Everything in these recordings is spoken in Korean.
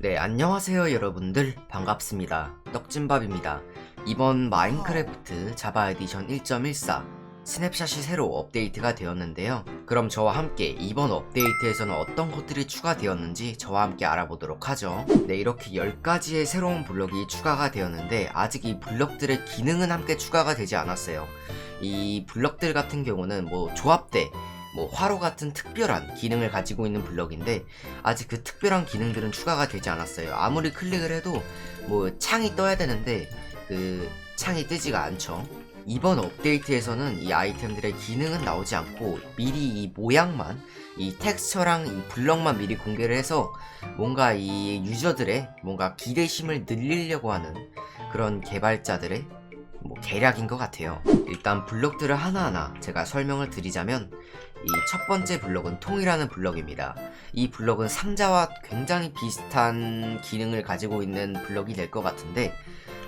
네, 안녕하세요 여러분들 반갑습니다. 떡진밥입니다. 이번 마인크래프트 자바 에디션 1.14 스냅샷이 새로 업데이트가 되었는데요. 그럼 저와 함께 이번 업데이트에서는 어떤 것들이 추가되었는지 저와 함께 알아보도록 하죠. 네, 이렇게 10가지의 새로운 블럭이 추가가 되었는데 아직 이 블럭들의 기능은 함께 추가가 되지 않았어요. 이 블럭들 같은 경우는 뭐 조합대, 뭐 화로 같은 특별한 기능을 가지고 있는 블럭인데 아직 그 특별한 기능들은 추가가 되지 않았어요. 아무리 클릭을 해도 뭐 창이 떠야 되는데 그 창이 뜨지가 않죠. 이번 업데이트에서는 이 아이템들의 기능은 나오지 않고 미리 이 모양만 이 텍스처랑 이 블럭만 미리 공개를 해서 뭔가 이 유저들의 뭔가 기대심을 늘리려고 하는 그런 개발자들의 뭐 계략인 것 같아요. 일단 블럭들을 하나하나 제가 설명을 드리자면 이 첫 번째 블럭은 통이라는 블럭입니다. 이 블럭은 상자와 굉장히 비슷한 기능을 가지고 있는 블럭이 될 것 같은데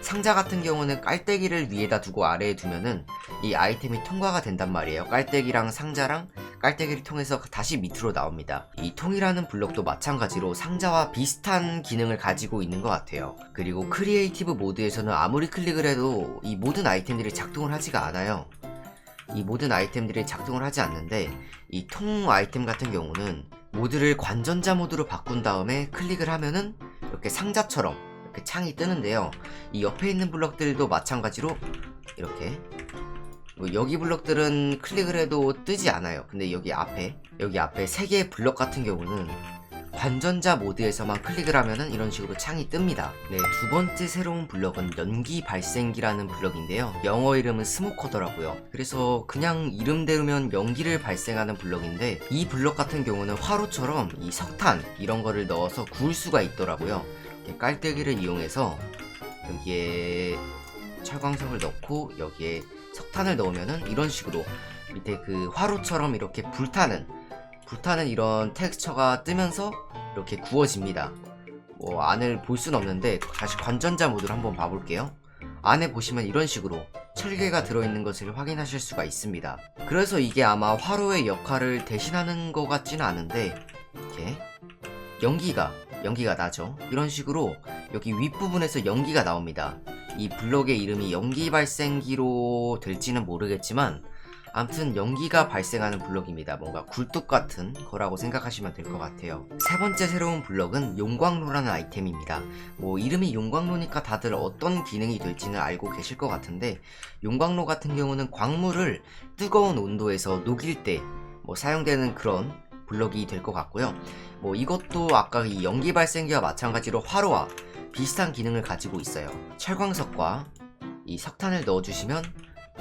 상자 같은 경우는 깔때기를 위에다 두고 아래에 두면은 이 아이템이 통과가 된단 말이에요. 깔때기랑 상자랑 깔때기를 통해서 다시 밑으로 나옵니다. 이 통이라는 블럭도 마찬가지로 상자와 비슷한 기능을 가지고 있는 것 같아요. 그리고 크리에이티브 모드에서는 아무리 클릭을 해도 이 모든 아이템들이 작동을 하지가 않아요. 이 모든 아이템들이 작동을 하지 않는데 이 통 아이템 같은 경우는 모드를 관전자 모드로 바꾼 다음에 클릭을 하면은 이렇게 상자처럼 이렇게 창이 뜨는데요. 이 옆에 있는 블럭들도 마찬가지로 이렇게 뭐 여기 블럭들은 클릭을 해도 뜨지 않아요. 근데 여기 앞에 여기 앞에 세 개의 블럭 같은 경우는 관전자 모드에서만 클릭을 하면은 이런 식으로 창이 뜹니다. 네, 두 번째 새로운 블럭은 연기 발생기라는 블럭인데요. 영어 이름은 스모커더라고요. 그래서 그냥 이름대로면 연기를 발생하는 블럭인데 이 블럭 같은 경우는 화로처럼 이 석탄 이런 거를 넣어서 구울 수가 있더라고요. 깔때기를 이용해서 여기에 철광석을 넣고 여기에 석탄을 넣으면은 이런 식으로 밑에 그 화로처럼 이렇게 불타는 불타는 이런 텍스처가 뜨면서 이렇게 구워집니다. 뭐 안을 볼 순 없는데 다시 관전자 모드로 한번 봐볼게요. 안에 보시면 이런 식으로 철개가 들어있는 것을 확인하실 수가 있습니다. 그래서 이게 아마 화로의 역할을 대신하는 것 같지는 않은데 이렇게 연기가 연기가 나죠. 이런 식으로 여기 윗부분에서 연기가 나옵니다. 이 블록의 이름이 연기 발생기로 될지는 모르겠지만 암튼 연기가 발생하는 블록입니다. 뭔가 굴뚝 같은 거라고 생각하시면 될 것 같아요. 세 번째 새로운 블록은 용광로라는 아이템입니다. 뭐 이름이 용광로니까 다들 어떤 기능이 될지는 알고 계실 것 같은데 용광로 같은 경우는 광물을 뜨거운 온도에서 녹일 때 뭐 사용되는 그런 블록이 될 것 같고요. 뭐 이것도 아까 이 연기 발생기와 마찬가지로 화로와 비슷한 기능을 가지고 있어요. 철광석과 이 석탄을 넣어주시면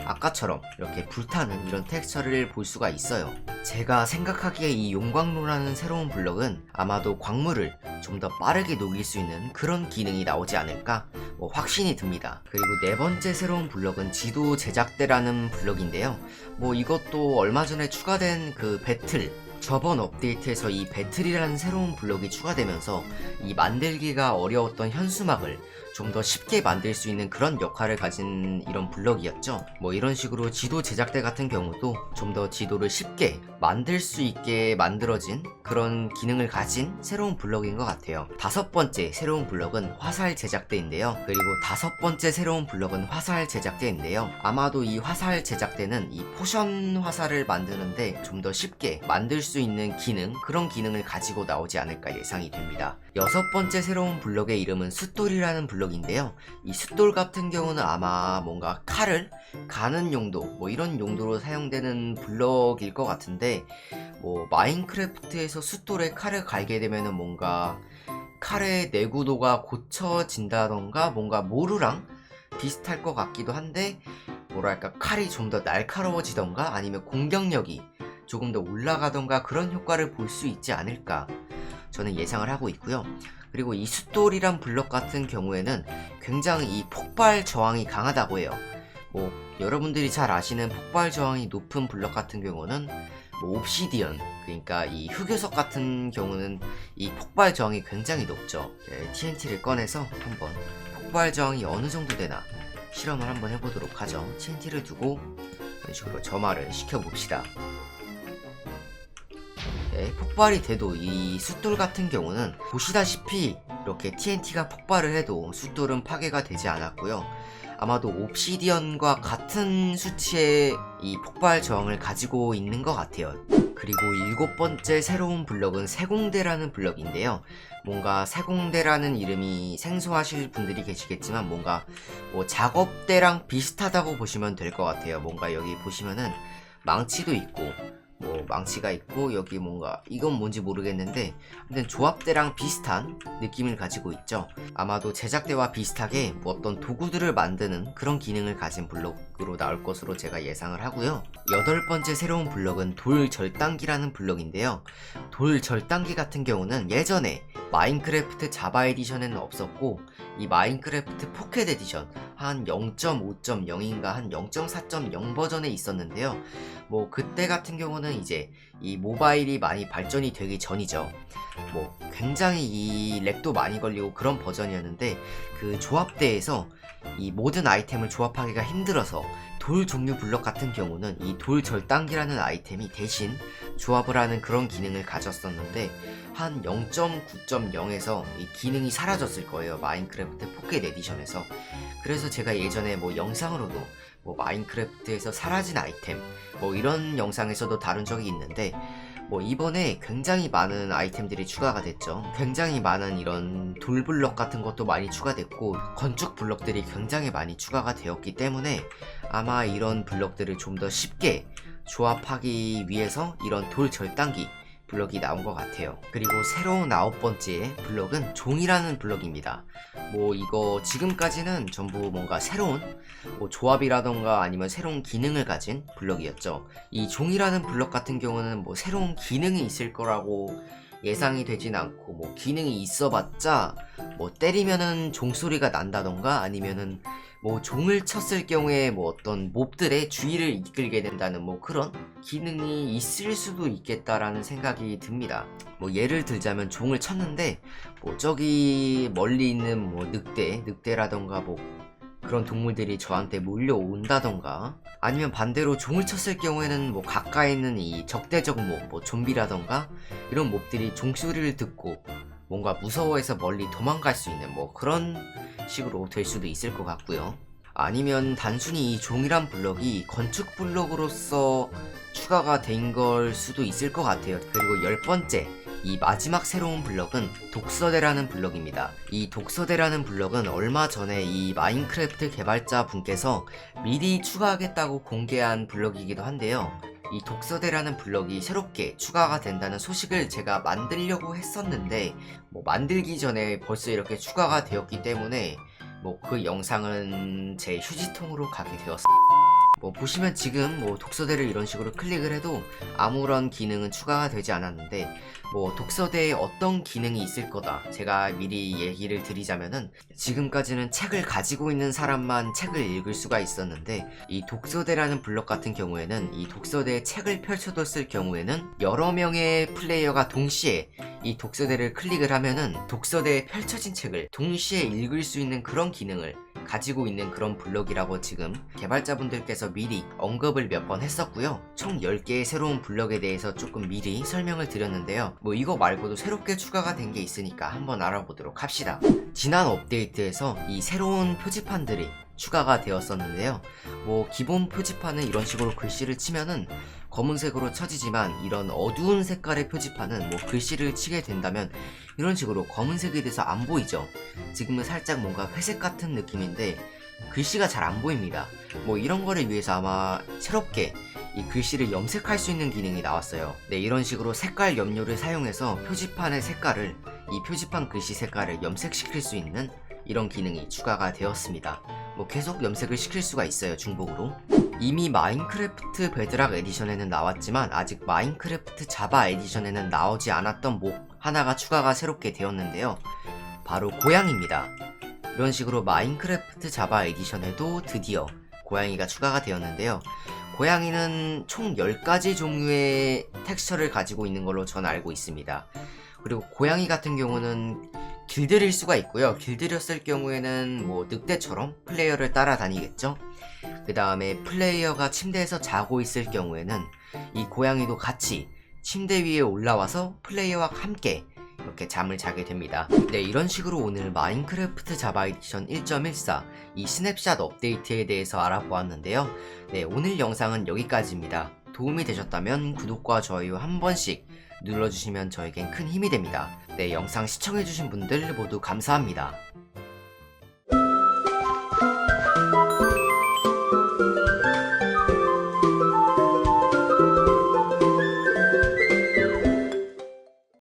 아까처럼 이렇게 불타는 이런 텍스처를 볼 수가 있어요. 제가 생각하기에 이 용광로라는 새로운 블럭은 아마도 광물을 좀 더 빠르게 녹일 수 있는 그런 기능이 나오지 않을까 뭐 확신이 듭니다. 그리고 네 번째 새로운 블럭은 지도 제작대라는 블럭인데요. 뭐 이것도 얼마 전에 추가된 그 배틀 저번 업데이트에서 이 배틀이라는 새로운 블럭이 추가되면서 이 만들기가 어려웠던 현수막을 좀 더 쉽게 만들 수 있는 그런 역할을 가진 이런 블럭이었죠. 뭐 이런 식으로 지도 제작대 같은 경우도 좀 더 지도를 쉽게 만들 수 있게 만들어진 그런 기능을 가진 새로운 블럭인 것 같아요. 다섯 번째 새로운 블럭은 화살 제작대인데요. 그리고 다섯 번째 새로운 블럭은 화살 제작대인데요. 아마도 이 화살 제작대는 이 포션 화살을 만드는데 좀 더 쉽게 만들 수 있는 기능, 그런 기능을 가지고 나오지 않을까 예상이 됩니다. 여섯 번째 새로운 블럭의 이름은 숫돌이라는 블럭인데요. 이 숫돌 같은 경우는 아마 뭔가 칼을 가는 용도, 뭐 이런 용도로 사용되는 블럭일 것 같은데, 뭐 마인크래프트에서 숫돌에 칼을 갈게 되면은 뭔가 칼의 내구도가 고쳐진다던가 뭔가 모루랑 비슷할 것 같기도 한데, 뭐랄까 칼이 좀 더 날카로워지던가 아니면 공격력이 조금 더 올라가던가 그런 효과를 볼 수 있지 않을까 저는 예상을 하고 있고요. 그리고 이 숫돌이란 블럭 같은 경우에는 굉장히 이 폭발 저항이 강하다고 해요. 뭐 여러분들이 잘 아시는 폭발 저항이 높은 블럭 같은 경우는 뭐 옵시디언 그러니까 이 흑요석 같은 경우는 이 폭발 저항이 굉장히 높죠. TNT를 꺼내서 한번 폭발 저항이 어느 정도 되나 실험을 한번 해보도록 하죠. TNT를 두고 이런 식으로 점화를 시켜봅시다. 네, 폭발이 돼도 이 숫돌 같은 경우는 보시다시피 이렇게 TNT가 폭발을 해도 숫돌은 파괴가 되지 않았고요. 아마도 옵시디언과 같은 수치의 이 폭발 저항을 가지고 있는 것 같아요. 그리고 일곱 번째 새로운 블럭은 세공대라는 블럭인데요. 뭔가 세공대라는 이름이 생소하실 분들이 계시겠지만 뭔가 뭐 작업대랑 비슷하다고 보시면 될 것 같아요. 뭔가 여기 보시면은 망치도 있고 뭐 망치가 있고 여기 뭔가 이건 뭔지 모르겠는데 아무튼 조합대랑 비슷한 느낌을 가지고 있죠. 아마도 제작대와 비슷하게 뭐 어떤 도구들을 만드는 그런 기능을 가진 블럭으로 나올 것으로 제가 예상을 하고요. 여덟 번째 새로운 블럭은 돌 절단기라는 블럭인데요. 돌 절단기 같은 경우는 예전에 마인크래프트 자바 에디션에는 없었고 이 마인크래프트 포켓 에디션 한 0.5.0인가 한 0.4.0 버전에 있었는데요. 뭐 그때 같은 경우는 이제 이 모바일이 많이 발전이 되기 전이죠. 뭐 굉장히 이 렉도 많이 걸리고 그런 버전이었는데 그 조합대에서 이 모든 아이템을 조합하기가 힘들어서 돌 종류 블럭 같은 경우는 이 돌 절단기라는 아이템이 대신 조합을 하는 그런 기능을 가졌었는데 한 0.9.0에서 이 기능이 사라졌을 거예요 마인크래프트 포켓 에디션에서. 그래서 제가 예전에 뭐 영상으로도 뭐 마인크래프트에서 사라진 아이템 뭐 이런 영상에서도 다룬 적이 있는데 뭐 이번에 굉장히 많은 아이템들이 추가가 됐죠. 굉장히 많은 이런 돌블럭 같은 것도 많이 추가됐고 건축 블럭들이 굉장히 많이 추가가 되었기 때문에 아마 이런 블럭들을 좀 더 쉽게 조합하기 위해서 이런 돌 절단기 블럭이 나온 것 같아요. 그리고 새로운 아홉 번째 블럭은 종이라는 블럭입니다. 뭐 이거 지금까지는 전부 뭔가 새로운 뭐 조합이라던가 아니면 새로운 기능을 가진 블럭이었죠. 이 종이라는 블럭 같은 경우는 뭐 새로운 기능이 있을 거라고 예상이 되진 않고 뭐 기능이 있어봤자 뭐 때리면은 종소리가 난다던가 아니면은 뭐 종을 쳤을 경우에 뭐 어떤 몹들의 주의를 이끌게 된다는 뭐 그런 기능이 있을 수도 있겠다라는 생각이 듭니다. 뭐 예를 들자면 종을 쳤는데 뭐 저기 멀리 있는 뭐 늑대, 늑대라던가 뭐 그런 동물들이 저한테 몰려온다던가 아니면 반대로 종을 쳤을 경우에는 뭐 가까이 있는 이 적대적 몹, 뭐 좀비라던가 이런 몹들이 종소리를 듣고 뭔가 무서워해서 멀리 도망갈 수 있는 뭐 그런 식으로 될 수도 있을 것 같고요. 아니면 단순히 이 종이란 블럭이 건축 블럭으로서 추가가 된 걸 수도 있을 것 같아요. 그리고 열 번째, 이 마지막 새로운 블럭은 독서대라는 블럭입니다. 이 독서대라는 블럭은 얼마 전에 이 마인크래프트 개발자 분께서 미리 추가하겠다고 공개한 블럭이기도 한데요. 이 독서대라는 블럭이 새롭게 추가가 된다는 소식을 제가 만들려고 했었는데 뭐 만들기 전에 벌써 이렇게 추가가 되었기 때문에 뭐 그 영상은 제 휴지통으로 가게 되었습니다. 뭐 보시면 지금 뭐 독서대를 이런 식으로 클릭을 해도 아무런 기능은 추가가 되지 않았는데 뭐 독서대에 어떤 기능이 있을 거다. 제가 미리 얘기를 드리자면은 지금까지는 책을 가지고 있는 사람만 책을 읽을 수가 있었는데 이 독서대라는 블럭 같은 경우에는 이 독서대에 책을 펼쳐뒀을 경우에는 여러 명의 플레이어가 동시에 이 독서대를 클릭을 하면은 독서대에 펼쳐진 책을 동시에 읽을 수 있는 그런 기능을 가지고 있는 그런 블럭이라고 지금 개발자분들께서 미리 언급을 몇 번 했었고요. 총 10개의 새로운 블럭에 대해서 조금 미리 설명을 드렸는데요. 뭐 이거 말고도 새롭게 추가가 된 게 있으니까 한번 알아보도록 합시다. 지난 업데이트에서 이 새로운 표지판들이 추가가 되었었는데요. 뭐 기본 표지판은 이런 식으로 글씨를 치면은 검은색으로 쳐지지만 이런 어두운 색깔의 표지판은 뭐 글씨를 치게 된다면 이런 식으로 검은색이 돼서 안 보이죠. 지금은 살짝 뭔가 회색 같은 느낌인데 글씨가 잘 안 보입니다. 뭐 이런 거를 위해서 아마 새롭게 이 글씨를 염색할 수 있는 기능이 나왔어요. 네, 이런 식으로 색깔 염료를 사용해서 표지판의 색깔을 이 표지판 글씨 색깔을 염색시킬 수 있는 이런 기능이 추가가 되었습니다. 뭐 계속 염색을 시킬 수가 있어요, 중복으로. 이미 마인크래프트 베드락 에디션에는 나왔지만 아직 마인크래프트 자바 에디션에는 나오지 않았던 목 하나가 추가가 새롭게 되었는데요. 바로 고양이입니다. 이런 식으로 마인크래프트 자바 에디션에도 드디어 고양이가 추가가 되었는데요. 고양이는 총 10가지 종류의 텍스처를 가지고 있는 걸로 전 알고 있습니다. 그리고 고양이 같은 경우는 길들일 수가 있고요. 길들였을 경우에는 뭐 늑대처럼 플레이어를 따라다니겠죠. 그 다음에 플레이어가 침대에서 자고 있을 경우에는 이 고양이도 같이 침대 위에 올라와서 플레이어와 함께 이렇게 잠을 자게 됩니다. 네, 이런 식으로 오늘 마인크래프트 자바 에디션 1.14 이 스냅샷 업데이트에 대해서 알아보았는데요. 네, 오늘 영상은 여기까지입니다. 도움이 되셨다면 구독과 좋아요 한 번씩 눌러주시면 저에겐 큰 힘이 됩니다. 네, 영상 시청해주신 분들 모두 감사합니다.